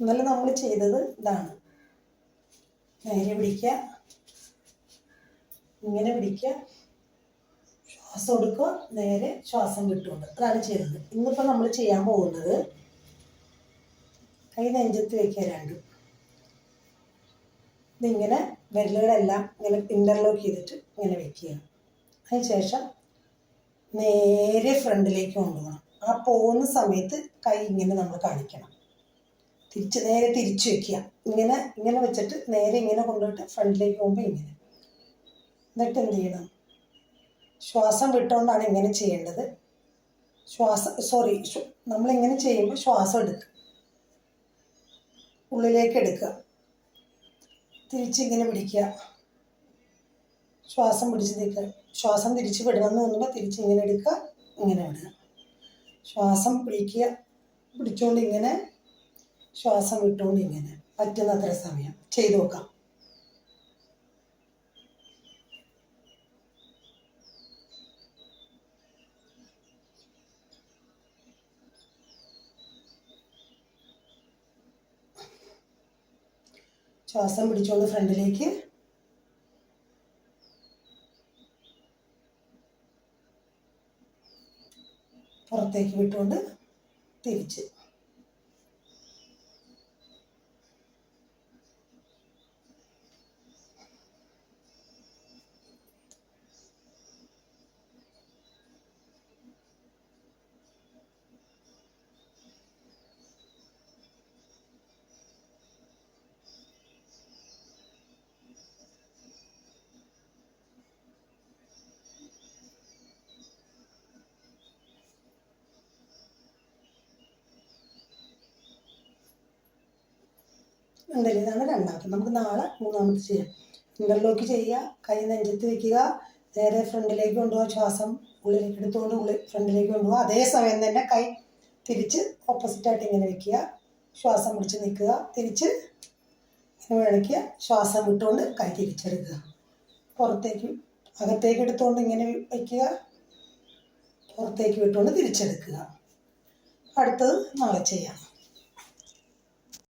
ഇന്നലെ നമ്മൾ ചെയ്തത് ഇതാണ്. നേരെ പിടിക്കുക. ഇങ്ങനെ പിടിക്കുക. ശ്വാസം എടുക്കുക. നേരെ ശ്വാസം വിട്ടുകൊണ്ട് അതാണ് ചെയ്തത്. ഇന്നിപ്പോൾ നമ്മൾ ചെയ്യാൻ പോകുന്നത് കൈ നെഞ്ചത്ത് വയ്ക്കുക രണ്ടും. ഇതിങ്ങനെ വിരലുകളെല്ലാം ഇങ്ങനെ ഇന്റർലോക്ക് ചെയ്തിട്ട് ഇങ്ങനെ വെക്കുക. അതിനുശേഷം നേരെ ഫ്രണ്ടിലേക്ക് കൊണ്ടുപോകണം. ആ പോകുന്ന സമയത്ത് കൈ ഇങ്ങനെ നമ്മൾ കാണിക്കണം. തിരിച്ച് നേരെ തിരിച്ചു വെക്കുക. ഇങ്ങനെ ഇങ്ങനെ വെച്ചിട്ട് നേരെ ഇങ്ങനെ കൊണ്ടുപോയിട്ട് ഫ്രണ്ടിലേക്ക് പോകുമ്പോൾ ഇങ്ങനെ. എന്നിട്ട് എന്ത് ചെയ്യണം? ശ്വാസം വിട്ടുകൊണ്ടാണ് ഇങ്ങനെ ചെയ്യേണ്ടത്. ശ്വാസം സോറി നമ്മളിങ്ങനെ ചെയ്യുമ്പോൾ ശ്വാസം എടുക്കുക. ഉള്ളിലേക്ക് എടുക്കുക. തിരിച്ചിങ്ങനെ പിടിക്കുക. ശ്വാസം പിടിച്ച് നിൽക്കുക. ശ്വാസം തിരിച്ച് വിടണമെന്ന് തോന്നുമ്പോൾ തിരിച്ച് ഇങ്ങനെ എടുക്കുക ഇങ്ങനെ വിടുക. ശ്വാസം പിടിക്കുക. പിടിച്ചുകൊണ്ട് ഇങ്ങനെ ശ്വാസം വിട്ടുകൊണ്ട് ഇങ്ങനെ. പറ്റുന്നത്ര സമയം. ചെയ്തു നോക്കാം. ശ്വാസം പിടിച്ചുകൊണ്ട് ഫ്രണ്ടിലേക്ക്. പുറത്തേക്ക് വിട്ടുകൊണ്ട് തിരിച്ച്. ഉണ്ടല്ലോ? ഇതാണ് രണ്ടാമത്തെ. നമുക്ക് നാളെ മൂന്നാമത്തെ ചെയ്യാം. ഇന്റർലോക്ക് ചെയ്യുക കൈ നെഞ്ചത്ത് വെക്കുക നേരെ ഫ്രണ്ടിലേക്ക് കൊണ്ടുപോകുക ശ്വാസം ഉള്ളിലേക്ക് എടുത്തുകൊണ്ട് ഉള്ളിൽ ഫ്രണ്ടിലേക്ക് കൊണ്ടുപോകുക. അതേ സമയം തന്നെ കൈ തിരിച്ച് ഓപ്പോസിറ്റായിട്ട് ഇങ്ങനെ വെക്കുക. ശ്വാസം പിടിച്ച് നിൽക്കുക. തിരിച്ച് ഇങ്ങനെ വിളിക്കുക ശ്വാസം വിട്ടുകൊണ്ട് കൈ തിരിച്ചെടുക്കുക. പുറത്തേക്ക് അകത്തേക്ക് എടുത്തുകൊണ്ട് ഇങ്ങനെ വയ്ക്കുക പുറത്തേക്ക് വിട്ടുകൊണ്ട് തിരിച്ചെടുക്കുക. അടുത്തത് നാളെ ചെയ്യാം.